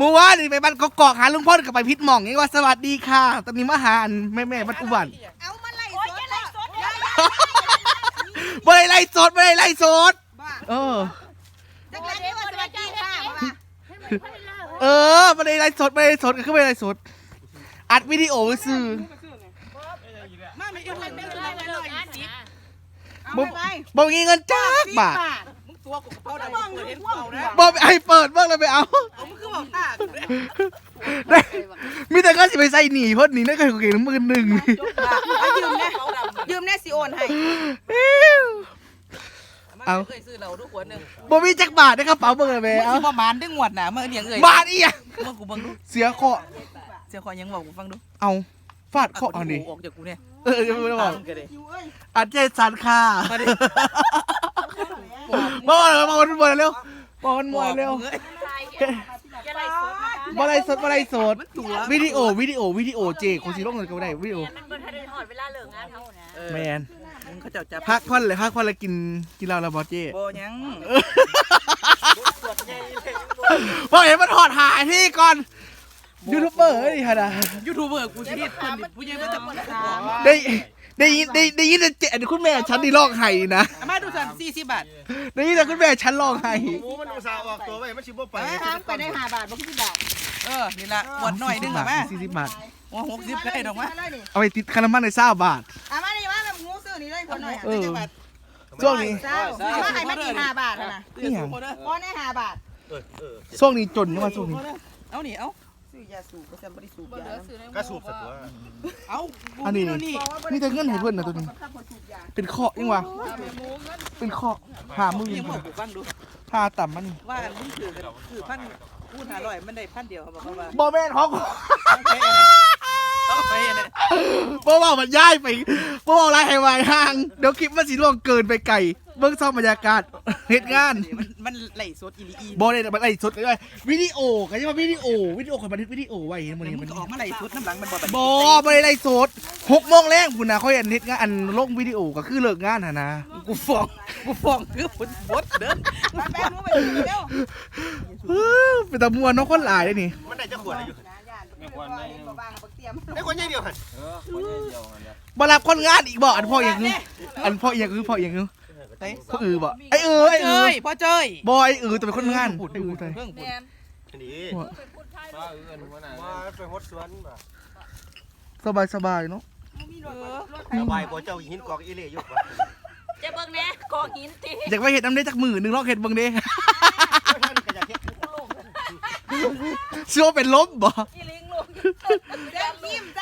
เมื่อวานนี่ไปบ้านกกอกหาลุงพ่นกับไปพิษหม่องนี่ว่าสวัสดีค่ะ ตอนนี้มาหาอันแม่แม่บ้านอุบันเอามาไล่สดสดบ่ได้ไล่สดบ่ได้ไล่สดบ้าเออ จักรที่ว่าสวัสดีค่ะบ้าเออบ่ได้ไล่สดบ่ได้ไล่สดก็คือบ่ได้ไล่สด อัดวิดีโอไว้ซื้อมาไม่เอาไม่เอาไม่เอาเอาบ่ไปบ่มีเงินจักบาทมึงตัวกูเป้าได้มึงเห็นเป้านะบ่ไอ้เปิดเบิ่งเลยไปเอามึงคือบอกอะได้ มีแต่ก็สิไปใส่หนีเพิ่นหนีได้ก็เก่งหมื่นหนึ่งเอายืมแน่ยืมแน่สิโอนให้เอาเคยซื้อเราทุกคนหนึ่งบ่มีจักบาทในกระเป๋าเบิ่งเลยแม่มึงเอาสิประมาณได้งวดน่ะเมื่อเลี้ยงเอ่ยบาทอีหยังมึงกูเบิ่งดูเสียเคาะเสียคอยังบอกกูฟังดู เอาฟาดเคาะเอาดิออกจากกูเนี่ยเออจะไม่ได้บอกกันเลยอัดเจสันค่ะมาดิบอกเลยบอกมันบ่อยเร็วบอกมันบ่อยเร็ว บ่ไรสดบ่ไรสด วิดีโอวิดีโอวิดีโอเจคงสิลงเงินก็บ่ได้วิดีโอมันบ่ทันได้ถอดเวลาเลิกงานเฮานะแมนมึงเขาเจ้าจับพักผ่อนเลยพักผ่อนเลยกินกินเหล้าแล้วบ่เจโบยังบอกเห็นมันถอดหายที่ก่อนยูทูบเบอร์เฮ้ยฮะนะยูทูบเบอร์กูสิเฮ็ดคนนี่ผู้ใหญ่มันจะเปิดได้ ได้ยินได้ได้ยินแต่เจคุณแม่ฉันนี่ร้องไห้นะอามาดูสั่น40บาทได้ยินแต่คุณแม่ฉันร้องไห้หมูมันอุตส่าห์ออกตัวไว้มันชิบไปไปทางไปได้ห้าบาทบ่คิดบาทเออนี่ล่ะขวดหน่อยนึงอะมาสี่สิบบาทว่า60ก็ได้ดอกมาเอาไปติดคารามันในเศร้าบาทอะมานี่มาแบบงูซื้อนี่เลยคนหน่อยเออช่วงนี้เศร้ามาให้มันอีกห้าบาทนะนี่หยังพอได้ห้าบาทเออเออช่วงนี้จนยังมาช่วงนี้เอานี่เอา ซื้อยาสูบก็จะบริสูบยากระสูบสัตว์ตัวเอาอันนี้นี่นี่แต่เงินให้เพื่อนนะตัวนี้ เป็นเคาะยังวะเป็นเคาะหามือยังบอกกูฟังดูหาต่ำมันว่ามึงถือกันคือพันพูด500มันได้พันเดียวเขาบอกเขาว่าบอแม่นของ ต้องไปเนี่ยบอว่ามันย้ายไปบอบอกอะไรให้ไวห่าง เดี๋ยวคลิปมันสีล่วงเกินไปไกลเบื้องซ่อมบรรยากาศเหตุงานมันมันไหลสดอีลีอีบอเลยมันไอ้สดเลยวิดีโอกันใช่ไหมวิดีโอวิดีโอคนบันทึกวิดีโอไว้เห็นมันมึนี่งมันก็ออกมาไหลสดน้ำหลังมันบ่บอบอได้สดหกโมงแรงคุณนะเขาเห็นเฮ็ดงานอันลงวิดีโอก็คือเลิกงานหะนะ กูฟ้องกูฟ้องคือฝนบดเด้อมาแป้งงูไปซื้อเร็วเป็นตะมวนเน้องคนหลายเลยนี่มันได้จะขวดอะไรอยู่ นะย่านไม่ควรไม่บางบักเตรียมได้คนใหญ่เดียวหันมารับคนงานอีกบ่อันพ่ออย่างนี้อันพ่ออย่างคือพ่ออย่างนี้เฮ้พ่ออือบ่ไอ้เออไอ้เออยพ่อเจยบอยอือแต่เป็นคนงานไอ้อือแต่เรื่องพูดนี่ไปพูดไทยมาไปฮดสวนบ่สบายสบายเนาะสบายบ่เจ้าหินกอกอีเล่อยู่บ่จะเบิ่งแหน่กองหินติอยากไปเห็ดน้ำได้จากมือหนึ่งลองเห็ดเบิ่งเด้ชื่อว่าเป็นลมบ่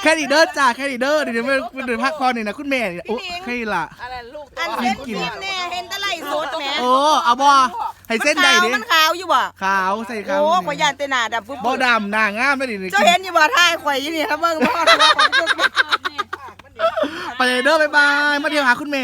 แค่นี้เด้อจ้าแค่นี้เด้อเดี๋ยวไม่เดี๋ยวพักผ่อนนี่นะคุณแม่นี่โอ้แค่นี้ล่ะ อะไรลูกอันเส้นยิ้มแน่เห็นตะไลสดแหมโอ้เอาบ่ให้เส้นใดดิมันขาวอยู่บ่ขาวใส่ขาวโอ้ข่อยยานเตหนาดำปุ๊บบ่ดำหน้างามไม่ดิเจ้าเห็นอยู่บ่ท่ายข่อยอยู่นี่ถ้าเบิ่งบ่ว่าข่อยไปเลยเด้อบ๊ายบาย มาเดี๋ยวหาคุณแม่